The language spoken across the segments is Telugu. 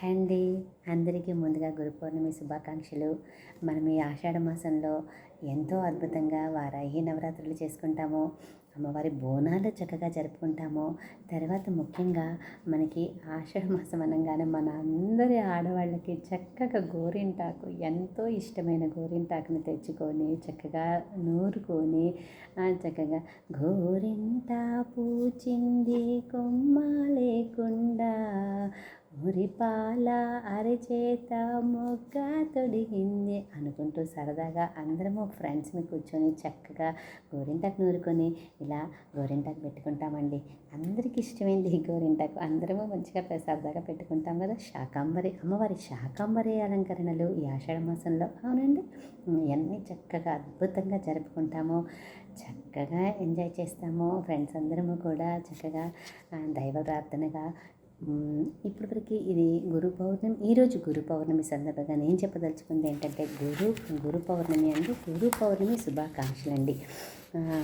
హాయ్ అండి. అందరికీ ముందుగా గురు పౌర్ణమి శుభాకాంక్షలు. మనం ఈ ఆషాఢ మాసంలో ఎంతో అద్భుతంగా వారాహి నవరాత్రులు చేసుకుంటాము. అమ్మవారి బోనాలు చక్కగా జరుపుకుంటాము. తర్వాత ముఖ్యంగా మనకి ఆషాఢ మాసం అనగానే మన అందరి ఆడవాళ్ళకి చక్కగా గోరింటాకు ఎంతో ఇష్టమైన గోరింటాకుని తెచ్చుకొని చక్కగా నూరుకొని చక్కగా గోరింటా పూచింది కొమ్మ లేకుండా మురిపాల అరిచేత మొగ్గ తొడిగింది అనుకుంటూ సరదాగా అందరము ఫ్రెండ్స్ని కూర్చొని చక్కగా గోరింటాకు నూరుకొని ఇలా గోరింటాకు పెట్టుకుంటామండి. అందరికి ఇష్టమైంది గోరింటకు గోరింటాకు. అందరము మంచిగా సరదాగా పెట్టుకుంటాం కదా. శాకాంబరి అమ్మవారి శాకాంబరి అలంకరణలు ఈ ఆషాఢ మాసంలో. అవునండి. ఇవన్నీ చక్కగా అద్భుతంగా జరుపుకుంటాము. చక్కగా ఎంజాయ్ చేస్తాము. ఫ్రెండ్స్ అందరము కూడా చక్కగా దైవ ప్రార్థనగా ఇప్పటివరకు ఇది గురు పౌర్ణమి ఈరోజు గురు పౌర్ణమి సందర్భంగా నేను చెప్పదలుచుకుంది ఏంటంటే గురు గురు పౌర్ణమి అంటే గురు పౌర్ణమి శుభాకాంక్షలు అండి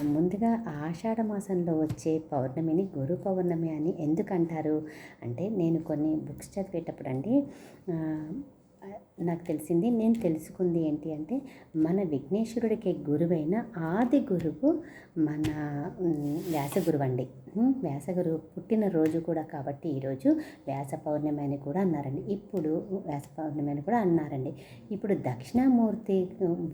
ముందుగా ఆషాఢ మాసంలో వచ్చే పౌర్ణమిని గురు పౌర్ణమి అని ఎందుకంటారు? అంటే నేను కొన్ని బుక్స్ చదివేటప్పుడు అండి నాకు తెలిసింది నేను తెలుసుకుంది ఏంటి అంటే మన విఘ్నేశ్వరుడికి గురువైన ఆది గురువు మన వ్యాస గురువు అండి. వ్యాసగురువు పుట్టినరోజు కూడా కాబట్టి ఈరోజు వ్యాస పౌర్ణమి అని కూడా అన్నారండి. ఇప్పుడు వ్యాస పౌర్ణమి అని కూడా అన్నారండి. ఇప్పుడు దక్షిణామూర్తి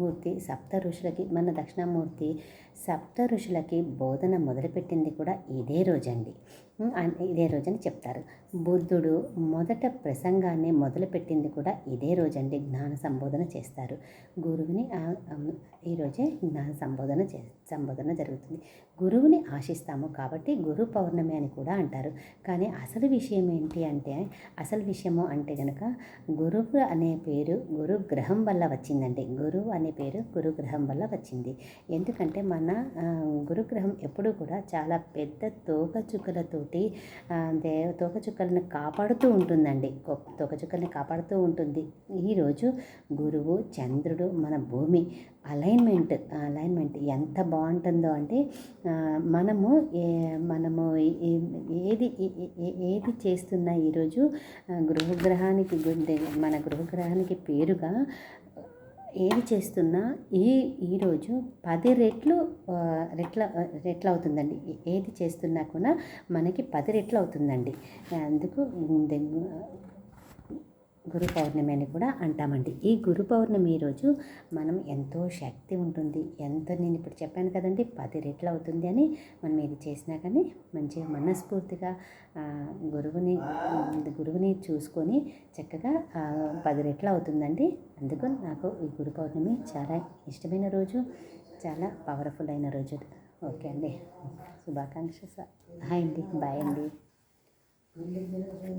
మూర్తి సప్త ఋషులకి మన దక్షిణామూర్తి సప్త ఋషులకి బోధన మొదలుపెట్టింది కూడా ఇదే రోజండి. ఇదే రోజని చెప్తారు. బుద్ధుడు మొదట ప్రసంగాన్ని మొదలుపెట్టింది కూడా ఇదే రోజండి జ్ఞాన సంబోధన చేస్తారు. గురువుని ఈరోజే జ్ఞాన సంబోధన చే సంబోధన జరుగుతుంది. గురువుని ఆశిస్తాము కాబట్టి గురు పౌర్ణమి అని కూడా అంటారు. కానీ అసలు విషయం ఏంటి అంటే అసలు విషయము అంటే కనుక గురువు అనే పేరు గురు గ్రహం వల్ల వచ్చిందండి. గురువు అనే పేరు గురు గ్రహం వల్ల వచ్చింది. ఎందుకంటే మన గురుగ్రహం ఎప్పుడు కూడా చాలా పెద్ద తోకచుక్కలతోటి దేవ తోకచుక్కలను కాపాడుతూ ఉంటుందండి. తోకచుక్కల్ని కాపాడుతూ ఉంటుంది. ఈరోజు గురువు చంద్రుడు మన భూమి అలైన్మెంట్ అలైన్మెంట్ ఎంత బాగుంటుందో అంటే మనము మన మనము ఏది ఏది చేస్తున్నా ఈరోజు గృహగ్రహానికి మన గృహగ్రహానికి పేరుగా ఏది చేస్తున్నా ఈ ఈరోజు పది రెట్లు రెట్ల రెట్లు అవుతుందండి ఏది చేస్తున్నా కూడా మనకి పది రెట్లు అవుతుందండి అందుకు గురు పౌర్ణమి అని కూడా అంటామండి. ఈ గురు పౌర్ణమి రోజు మనం ఎంతో శక్తి ఉంటుంది. ఎంత నేను ఇప్పుడు చెప్పాను కదండి పది రెట్లు అవుతుంది అని మనం ఇది చేసినా కానీ మంచిగా మనస్ఫూర్తిగా గురువుని గురువుని చూసుకొని చక్కగా పది రెట్లు అవుతుందండి. అందుకు నాకు ఈ గురు పౌర్ణమి చాలా ఇష్టమైన రోజు చాలా పవర్ఫుల్ అయిన రోజు. ఓకే అండి. శుభాకాంక్ష హాయ్ అండి. బాయ్ అండి.